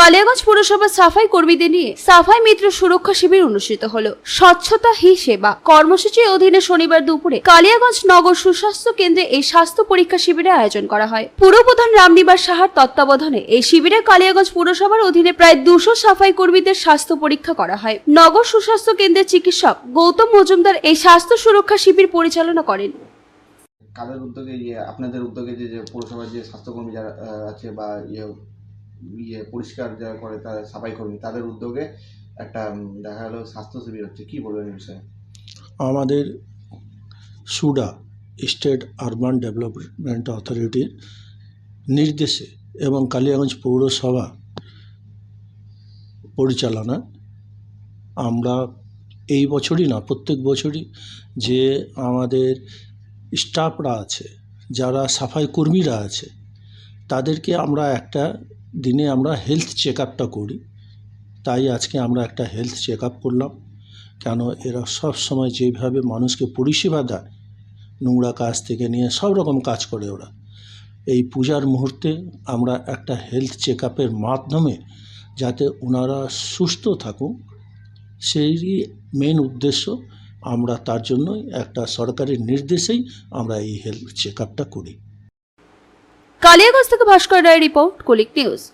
কালিয়াগঞ্জ পুরসভার সাফাই কর্মীদের নিয়ে সাফাই মিত্র সুরক্ষা শিবির অনুষ্ঠিত হলো। স্বচ্ছতা হি সেবা। কর্মসূচির অধীনে শনিবার দুপুরে কালিয়াগঞ্জ নগর সুস্বাস্থ্য কেন্দ্রে এই স্বাস্থ্য পরীক্ষা শিবিরের আয়োজন করা হয়। পুরপ্রধান রামনিবাস সাহার তত্ত্বাবধানে এই শিবিরে কালিয়াগঞ্জ পুরসভার অধীনে প্রায় দুশো সাফাই কর্মীদের স্বাস্থ্য পরীক্ষা করা হয়। নগর সুস্বাস্থ্য কেন্দ্রের চিকিৎসক গৌতম মজুমদার এই স্বাস্থ্য সুরক্ষা শিবির পরিচালনা করেন। কাদের উদ্যোগে ইয়ে আপনাদের উদ্যোগে যে পৌরসভার যে স্বাস্থ্যকর্মী যারা আছে বা ইয়ে পরিষ্কার যারা করে তারা সাফাই কর্মী, তাদের উদ্যোগে একটা দেখা গেলো স্বাস্থ্য শিবির হচ্ছে। কি বলবেন বিষয়ে? আমাদের সুডা স্টেট আরবান ডেভেলপমেন্ট অথরিটির নির্দেশে এবং কালিয়াগঞ্জ পৌরসভা পরিচালনা, আমরা এই বছরই না, প্রত্যেক বছরই যে আমাদের স্টাফরা আছে, যারা সাফাই কর্মীরা আছে, তাদেরকে আমরা একটা দিনে আমরা হেলথ চেক করি। তাই আজকে আমরা একটা হেলথ চেক করলাম। কেন? এরা সব সময় যেভাবে মানুষকে পরিষেবা দেয়, নোংরা কাজ থেকে নিয়ে সব রকম কাজ করে ওরা। এই পূজার মুহূর্তে আমরা একটা হেলথ চেক আপের মাধ্যমে যাতে ওনারা সুস্থ থাকুক সেই মেন উদ্দেশ্য আমরা তার জন্যই একটা সরকারের নির্দেশেই আমরা এই হেলথ চেক করি। কালিয়াগঞ্জ থেকে ভাস্কর রায় রিপোর্ট, কলিক নিউজ।